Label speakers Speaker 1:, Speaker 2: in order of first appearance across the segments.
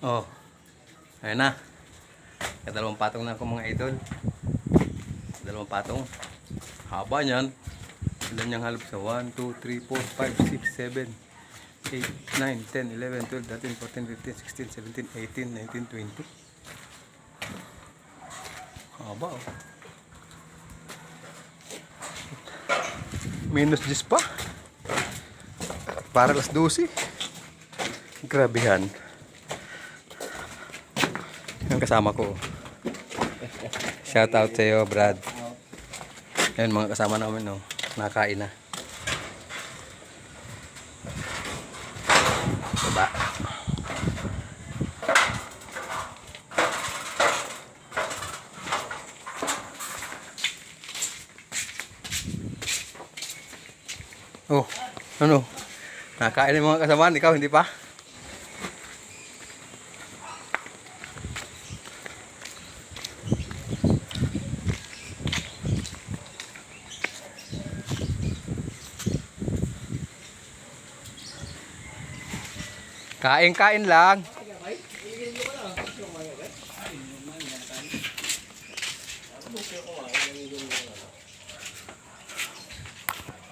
Speaker 1: Oh. Ayun na. Kadalawang patong na ako mga idol. Dalawang patong. Haba niyan. Ilan niyang halop sa 1, 2, 3, 4, 5, 6, 7, 8, 9, 10, 11, 12, 13, 14, 15, 16, 17, 18, 19, 20. Haba oh. Minus 10 pa. Para alas 12. Grabehan. Yung kasama ko. Shout out sa iyo, Brad. Ayun, mga kasama namin, no. Nakain na. Baba. Diba? Oh, ano? Nakain na mga kasama, ikaw hindi pa? Kain-kain lang.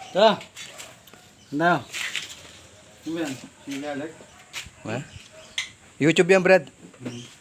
Speaker 1: Tara. Ano? Ano
Speaker 2: yan? Sinilalik?
Speaker 1: What? YouTube yan, Brad. Mm -hmm.